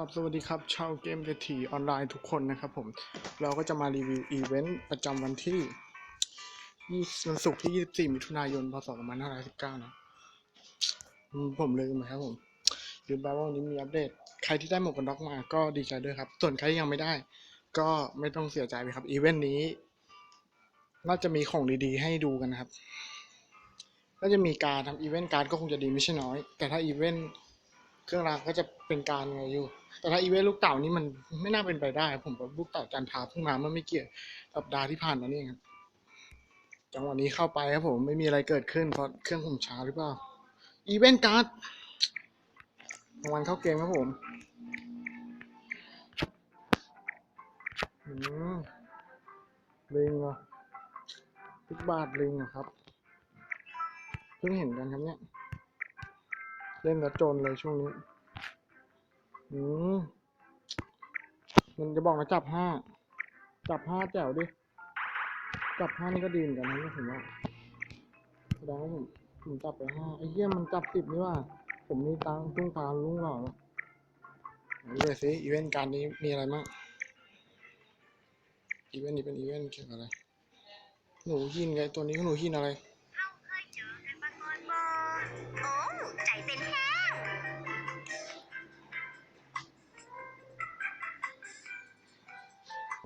ครับสวัสดีครับชาวเกมเดทีออนไลน์ทุกคนนะครับผมเราก็จะมารีวิวอีเวนต์ประจำวันที่วันศุกร์ที่ 24 มิถุนายน พศ 2519 นะอืมผมลืมนะครับผมลืมไปว่าวันนี้มีอัปเดต ใครที่ได้หมวกกันน็อกมาก็ดีใจด้วยครับ ส่วนใครที่ยังไม่ได้ ก็ไม่ต้องเสียใจไปครับอีเวนต์นี้ น่าจะมีของดีๆ ให้ดูกันนะครับน่าจะมีการทำอีเวนต์การ์ดก็คงจะดีไม่ใช่น้อย แต่ถ้าอีเวนต์เครื่องรางก็จะเป็นการไงอยู่ แต่ถ้าอีเวนต์ลูกเต่านี่มันไม่น่าเป็นไปได้ผมแบบลูกเต่าจันทาเพิ่งมาเมื่อไม่เกี่ยวสัปดาห์ที่ผ่านมานี่ครับจังหวะนี้เข้าไปครับผมไม่มีอะไรเกิดขึ้นเพราะเครื่องผมช้าหรือเปล่าอีเวนต์การ์ดรางวัลเข้าเกมครับผมอืมลิงเหรอทุกบาทลิงเหรอครับเพิ่งเห็นกันครับเนี่ย เล่นแล้วจนเลยช่วงนี้ อืมมันจะบอกนะจับห้า จับห้าแจ๋วดิ จับห้านี่ก็ดีเหมือนกันนะผมว่าแสดงว่าผมผมจับไปห้าไอ้เหี้ยมันจับสิบนี่ว่า ผมนี่ตังตุ้งตาลุงหล่อแล้วไหนดูเลยสิอีเวนต์การนี้มีอะไรบ้างอีเวนต์นี้เป็นอีเวนต์เกี่ยวกับอะไร หนูหินไงตัวนี้ก็หนูหินอะไร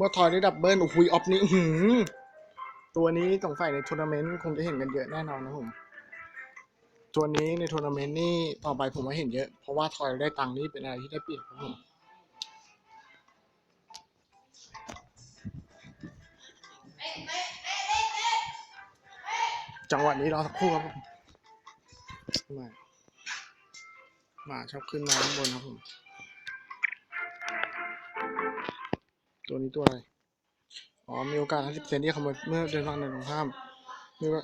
ว่าทอยได้ดับเบิลโอ้โหออฟนี้หือตัวนี้สงสัยในทัวร์นาเมนต์คงจะเห็นกันเยอะแน่นอนนะผมตัวนี้ในทัวร์นาเมนต์นี่ต่อไปผมว่าเห็นเยอะ เพราะว่าทอยได้ตังค์นี่เป็นอะไรที่ได้เปรียบครับผมจังหวะนี้รอสักครู่ครับผมมามาชอบขึ้นมาข้างบนครับผม ตัวนี้ตัวอะไร อ๋อ มีโอกาส 50เซนที่ขโมยเมื่อเดินทางในตรงข้ามนี่ว่า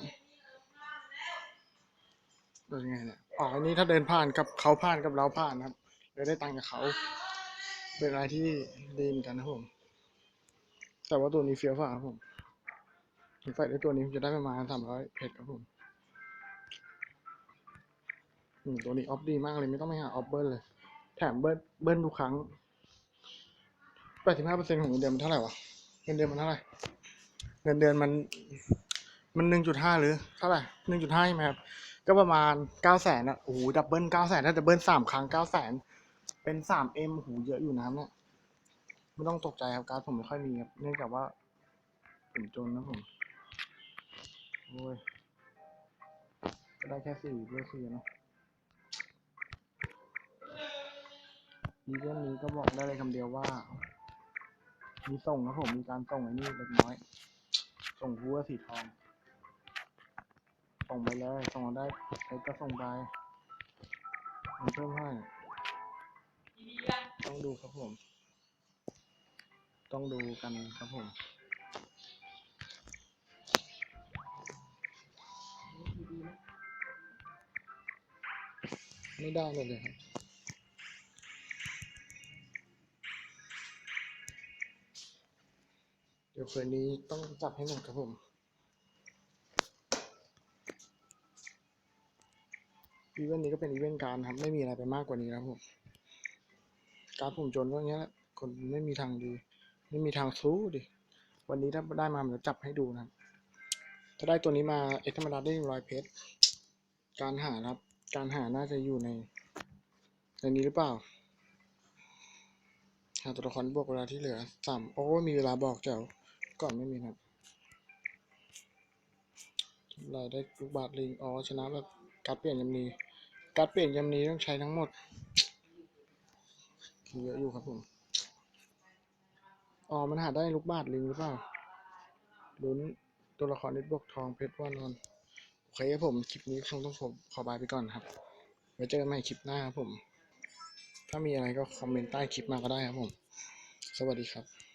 เป็นยังไงเนี่ย อ๋อ อันนี้ถ้าเดินผ่านกับเขาผ่านกับเราผ่านนะครับเลยได้ตังค์กับเขา เป็นอะไรที่ดีเหมือนกันนะผม แต่ว่าตัวนี้เฟี้ยวฝ่าครับผมผมใส่ด้ตัวนี้ผมจะได้ประมาณสามร้อยเพชรครับผมตัวนี้ออฟดีมากเลยไม่ต้องไปหาออฟเบิร์เลย แถมเบิร์เบิร์ทุกครั้ง ปดสิบห้าเปอร์เซ็นต์ของเงินเดือนมันเท่าไหร่วะ เงินเดือนมันเท่าไหร่ เงินเดือนมัน มันหนึ่งจุดห้าหรือเท่าไหร่หนึ่งจุดห้าใช่ไหมครับ ก็ประมาณเก้าแสนอะโอ้โห ดับเบิลเก้าแสนถ้าดับเบิลสามครั้งเก้าแสน เป็นสามเอ็มโอ้โหเยอะอยู่นะครับเนี่ย ไม่ต้องตกใจครับการผมไม่ค่อยมีครับ เนื่องจากว่าผมจนนะผม โอ้ย ก็ได้แค่สี่เพื่อสี่เนาะมีเรื่องนี้ก็บอกได้เลยคำเดียวว่า มีส่งนะผมมีการส่งไอ้นี่เล็กน้อย ส่งหัวสีทอง ส่งไปเลยส่งได้ใครก็ส่งไปมันเพิ่มให้ต้องดูครับผม ต้องดูกันครับผมไม่ได้เลยครับ เดี๋ยวคืนนี้ต้องจับให้หมดครับผม อีเวนต์นี้ก็เป็นอีเวนต์การครับ ไม่มีอะไรไปมากกว่านี้นะครับผม การผมจนก็อย่างเงี้ยแหละ คนไม่มีทางดี ไม่มีทางสู้ดิ วันนี้ถ้าได้มาผมจะจับให้ดูนะ ถ้าได้ตัวนี้มาเอ็กธรรมดาได้ร้อยเพชร การหาครับ การหาน่าจะอยู่ใน ในนี้หรือเปล่า หาตัวละครบวกเวลาที่เหลือสามโอ้มีเวลาบอกแจ๋ว ก่อนไม่มีครับราได้ลูกบาทลิงอ๋อชนะแบบการเปลี่ยนยำนีการเปลี่ยนยำนีต้องใช้ทั้งหมดเยอะอยู่ครับผมอ๋อมันหาได้ลูกบาทลิงหรือเปล่าลุ้นตัวละครนิดบวกทองเพชรว่านอนโอเคครับผมคลิปนี้คงต้องผมขอบายไปก่อนครับไว้เจอกันใหม่คลิปหน้าครับผม ถ้ามีอะไรก็คอมเมนต์ใต้คลิปมาก็ได้ครับผม สวัสดีครับ